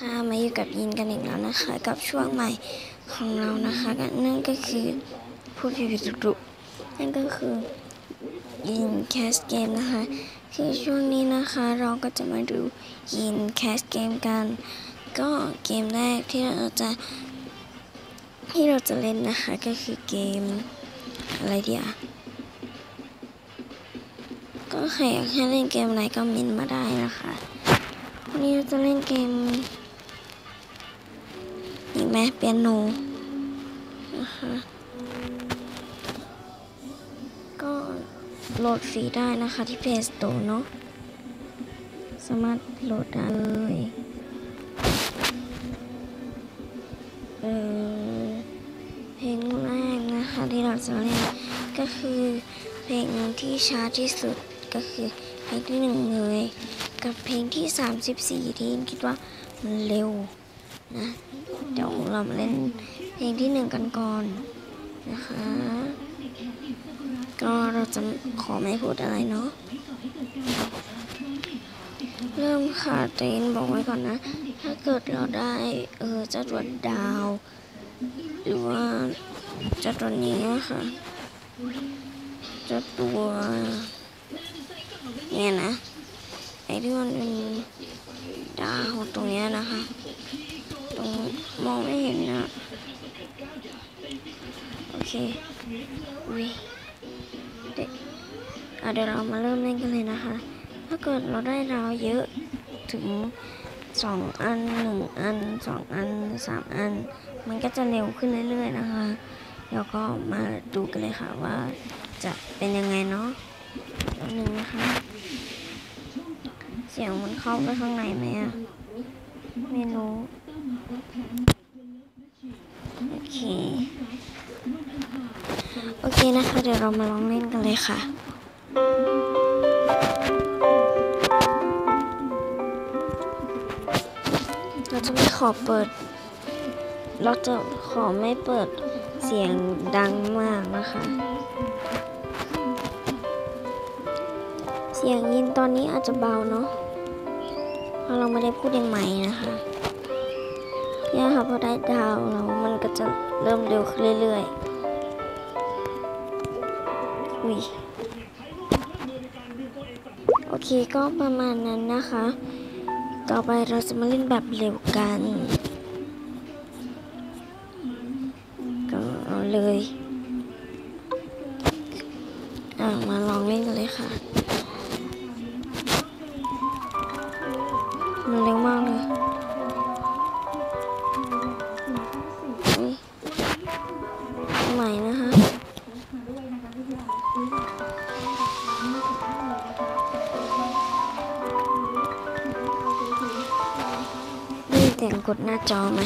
ค่ะมาอยู่กับยินกันอีกแล้วนะคะ กับช่วงใหม่ของเรานะคะนั่นก็คือพูดผิดๆถูกๆนั่นก็คือยินแคสเกมนะคะ คือช่วงนี้นะคะเราก็จะมาดูยินแคสเกมกัน ก็เกมแรกที่เราจะที่เราจะเล่นนะคะก็คือเกมอะไรเดียวก็ใครอยากให้เล่นเกมอะไรก็มินมาได้นะคะวันนี้เราจะเล่นเกม ไหมเปียโนนะคะก็โหลดฟรีได้นะคะที่ Play Store เนาะสามารถโหลดได้เลยเออเพลงแรกนะคะที่เราจะเล่นก็คือเพลงที่ช้าที่สุดก็คือเพลงที่หนึ่งเลย กับเพลงที่ 34 ที่คิดว่ามันเร็ว นะเดี๋ยวเรามาเล่นเพลงที่หนึ่งกันก่อนนะคะ ก็เราจะขอไม่พูดอะไรเนาะเริ่มค่ะเตนบอกไว้ก่อนนะ ถ้าเกิดเราได้เออเจ้าตัวดาว หรือว่าเจ้าตัวนี้อะค่ะเจ้าตัวเนี่ยนะไอ้ที่มันเป็นดาวตรงเนี้ยนะคะ มองไม่เห็นนะโอเคอุ้ยเดี๋ยวเดี๋ยวเรามาเริ่มเล่นกันเลยนะคะ ถ้าเกิดเราได้ดาวเยอะถึงสองอันหนึ่งอันสองอันสามอัน มันก็จะเร็วขึ้นเรื่อยๆนะคะเดี๋ยวก็มาดูกันเลยค่ะว่าจะเป็นยังไงเนาะแป๊บนึงนะคะ เสียงมันเข้าไปข้างในไหมอะไม่รู้ โอเค โอเคนะคะ เดี๋ยวเรามาลองเล่นกันเลยค่ะเราจะไม่ขอเปิด เราจะขอไม่เปิดเสียงดังมากนะคะ เสียงยินตอนนี้อาจจะเบาเนาะ เพราะเราไม่ได้พูดในไมค์นะคะ ค่ะพอได้ดาวแล้วมันก็จะเริ่มเร็วขึ้นเรื่อยๆอุ้ยโอเคก็ประมาณนั้นนะคะ ต่อไปเราจะมาเล่นแบบเร็วกัน ก็เอาเลย อ่ามาลองเล่นกันเลยค่ะ สียงกดหน้าจอไหม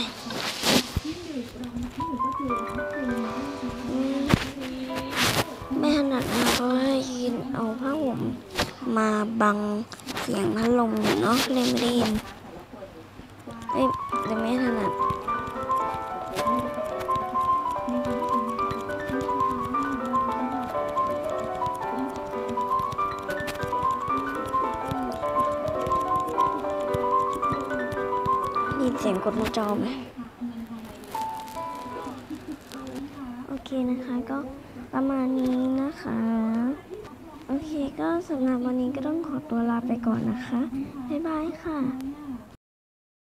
ไม่ถนัดนะเพราะว่ายินเอาผ้าห่มมาบังเสียงพัดลมเนาะเลยไม่ได้ยินเอ้ยแต่ไม่ถ เสียงกดหน้าจอไหมโอเคนะคะก็ประมาณนี้นะคะ โอเคก็สำหรับวันนี้ก็ต้องขอตัวลาไปก่อนนะคะ บ๊ายบายค่ะ